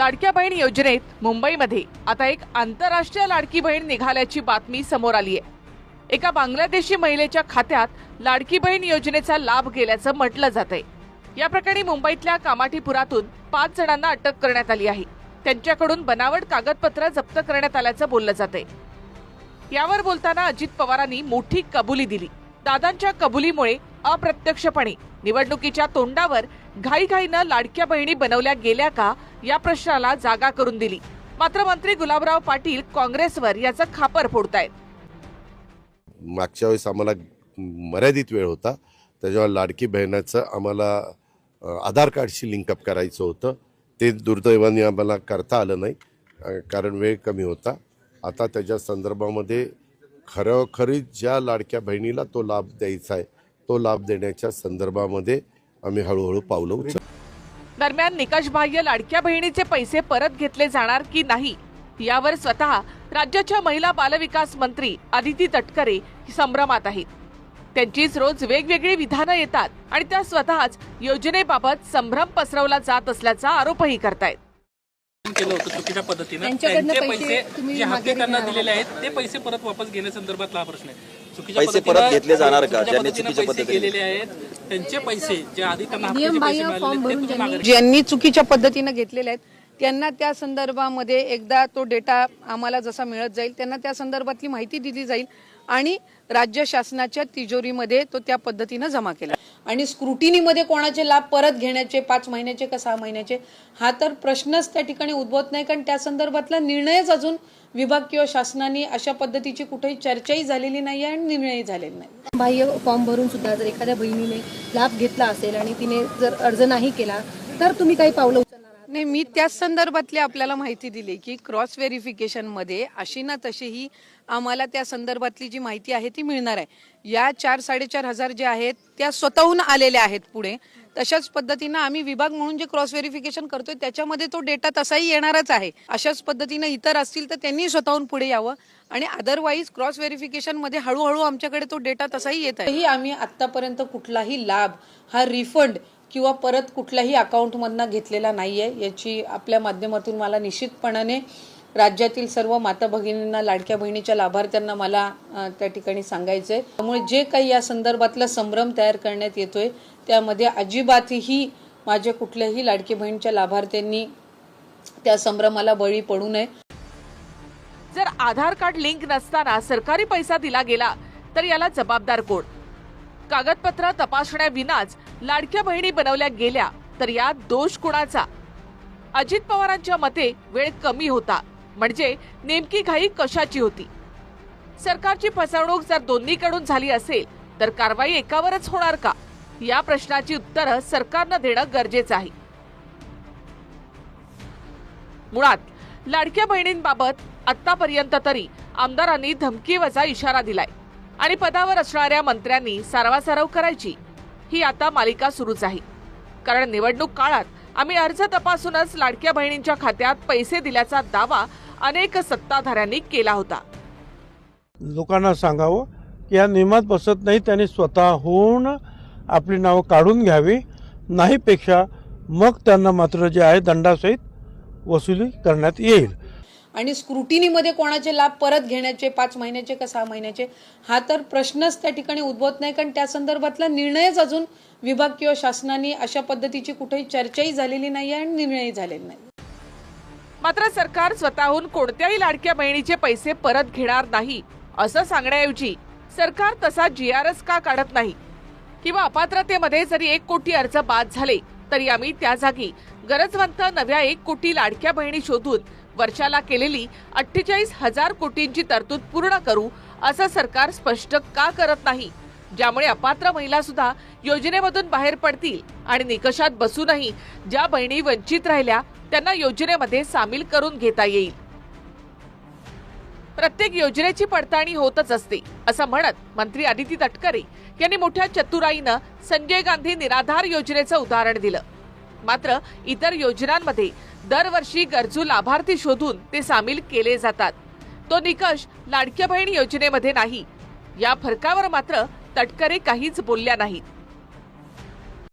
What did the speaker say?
लाडक्या बहीण योजनेत मुंबईमध्ये आता एक आंतरराष्ट्रीय लाडकी बहीण निघाल्याची बातमी समोर आली आहे. एका बांगलादेशी महिलेच्या खात्यात लाडकी बहीण योजनेचा लाभ गेल्याचं म्हटलं जात आहे. या प्रकरणी मुंबईतल्या कामाठीपुरातून पाच जणांना अटक करण्यात आली आहे. त्यांच्याकडून बनावट कागदपत्र जप्त करण्यात आल्याचं बोललं जात आहे. यावर बोलताना अजित पवारांनी मोठी कबुली दिली. दादांच्या कबुलीमुळे अप्रत्यक्षपणे निवडणुकीच्या तोंडावर घाईघाईनं लाडक्या बहिणी बनवल्या गेल्या का या प्रश्नाला जागा करून दिली. मात्र मंत्री गुलाबराव पाटील काँग्रेसवर याचं खापर फोडतायत. मागच्या वेळेस आम्हाला मर्यादित वेळ होता. त्याच्यावर लाडकी बहिणाचं आम्हाला आधार कार्डशी लिंकअप करायचं होतं. ते दुर्दैवाने आम्हाला करता आलं नाही. कारण वेळ कमी होता. आता त्याच्या संदर्भामध्ये खरोखरी ज्या लाडक्या बहिणीला तो लाभ द्यायचा आहे तो लाभ देण्याच्या संदर्भामध्ये आम्ही हळूहळू पावलं उचल दरम्यान निकषबाह्य लाडक्या बहिणीचे पैसे परत घेतले जाणार की नाही यावर स्वतः राज्याच्या महिला बालविकास मंत्री आदिती तटकरे संभ्रमात आहेत. त्यांचीच रोज वेगवेगळी विधानं येतात आणि त्या स्वतःच योजनेबाबत संभ्रम पसरवला जात असल्याचा आरोपही करतायत. केलं होतं चुकीच्या पद्धतीनं. त्यांचे पैसे जे घेणार दिलेले आहेत ते पैसे परत वापस घेण्यासंदर्भातला हा प्रश्न आहे चुकीच्या पैसे पद्धतीनं- परत घेतले जाणार का? चुकीच्या ज्यांनी पद्धतीनं चुकीच्या पैसे पद्धतीने- गेलेले आहेत त्यांचे पैसे जे आधी त्यांना हक्काचे पैसे नियमबाह्य मिळालेले फॉर्म ते भरून ज्यांनी चुकीच्या पद्धतीनं घेतलेले आहेत त्यांना त्या संदर्भामध्ये एकदा तो डेटा आम्हाला जसा मिळत जाईल त्यांना त्या संदर्भातली माहिती दिली जाईल आणि राज्य शासनाच्या तिजोरीमध्ये तो त्या पद्धतीनं जमा केला आणि स्क्रुटिनीमध्ये कोणाचे लाभ परत घेण्याचे पाच महिन्याचे का सहा महिन्याचे हा तर प्रश्नच त्या ठिकाणी उद्भवत नाही कारण त्या संदर्भातला निर्णयच अजून विभाग किंवा शासनाने अशा पद्धतीची कुठेही चर्चाही झालेली नाही आहे आणि निर्णयही झालेला नाही बाह्य फॉर्म भरून सुद्धा जर एखाद्या बहिणीने लाभ घेतला असेल आणि तिने जर अर्ज नाही केला तर तुम्ही काही पावलं नाही मी त्याच संदर्भातली आपल्याला माहिती दिली की क्रॉस व्हेरिफिकेशनमध्ये अशी ना तशी ही आम्हाला त्या संदर्भातली जी माहिती आहे ती मिळणार आहे. या चार साडेचार हजार जे आहेत त्या स्वतःहून आलेल्या आहेत पुढे. तशाच पद्धतीनं आम्ही विभाग म्हणून जे क्रॉस व्हेरिफिकेशन करतोय त्याच्यामध्ये तो डेटा तसाही येणारच आहे. अशाच पद्धतीनं इतर असतील तर त्यांनी स्वतःहून पुढे यावं. आणि अदरवाईज क्रॉस व्हेरिफिकेशनमध्ये हळूहळू आमच्याकडे तो डेटा तसाही येत आहे. आम्ही आतापर्यंत कुठलाही लाभ हा रिफंड किंवा परत कुठल्याही अकाउंटमधनं घेतलेला नाही आहे याची आपल्या माध्यमातून मला निश्चितपणाने राज्यातील सर्व माता भगिनींना लाडक्या बहिणीच्या लाभार्थ्यांना मला त्या ठिकाणी सांगायचं आहे त्यामुळे जे काही या संदर्भातला संभ्रम तयार करण्यात येतोय त्यामध्ये अजिबातही माझ्या कुठल्याही लाडकी बहिणीच्या लाभार्थ्यांनी त्या संभ्रमाला बळी पडू नये. जर आधार कार्ड लिंक नसताना सरकारी पैसा दिला गेला तर याला जबाबदार कोण? कागदपत्र तपासण्याविनाच लाडक्या बहिणी बनवल्या गेल्या तर यात दोष कुणाचा? अजित पवारांच्या मते वेळ कमी होता म्हणजे नेमकी घाई कशाची होती? सरकारची फसवणूक जर दोन्हीकडून झाली असेल तर कारवाई एकावरच होणार का? या प्रश्नाची उत्तरं सरकारनं देणं गरजेचं आहे. मुळात लाडक्या बहिणींबाबत आतापर्यंत तरी आमदारांनी धमकीवजा इशारा दिलाय. आणि पदावर असणाऱ्या मंत्र्यांनी सारवासारव करायची. ही आता मालिका सुरूच आहे. कारण निवडणूक काळात आम्ही अर्ज तपासूनच लाडक्या बहिणींच्या खात्यात पैसे दिल्याचा दावा अनेक सत्ताधाऱ्यांनी केला होता. लोकांना सांगावं की या नियमात बसत नाही त्यांनी स्वतःहून आपली नावं काढून घ्यावी. नाहीपेक्षा मग त्यांना मात्र जे आहे दंडासहित वसुली करण्यात येईल. आणि स्क्रुटिनीमध्ये कोणाचे लाभ परत घेण्याचे पाच महिन्याचे का सहा महिन्याचे हा तर प्रश्नच त्या ठिकाणी उद्भवत नाही. कारण त्या संदर्भातला निर्णयच अजून विभाग किंवा शासनाने अशा पद्धतीची कुठेही चर्चाही झालेली नाही आहे आणि निर्णयही झालेला नाही मात्र सरकार स्वतःहून कोणत्याही लाडक्या बहिणीचे पैसे परत घेणार नाही असं सांगण्याऐवजी सरकार तसा जी आर एस का काढत नाही? किंवा अपात्रतेमध्ये जरी एक कोटी अर्ज बाद झाले तरी आम्ही त्या जागी गरजवंत नव्या एक कोटी लाडक्या बहिणी शोधून वर्षाला केलेली अठ्ठेचाळीस हजार कोटींची तरतूद पूर्ण करू असं सरकार स्पष्ट का करत नाही? ज्यामुळे अपात्र महिला सुद्धा योजनेमधून बाहेर पडतील आणि निकषात बसूनही ज्या बहिणी वंचित राहिल्या त्यांना योजनेमध्ये सामील करून घेता येईल. प्रत्येक योजनेची पडताळणी होतच असते असं म्हणत मंत्री आदिती तटकरे यांनी मोठ्या चतुराईनं संजय गांधी निराधार योजनेचं उदाहरण दिलं. मात्र इतर योजनांमध्ये दरवर्षी गरजू लाभार्थी शोधून ते सामील केले जातात. तो निकष लाडक्या बहीण योजनेमध्ये नाही. या फरकावर मात्र तटकरे काहीच बोलल्या नाहीत.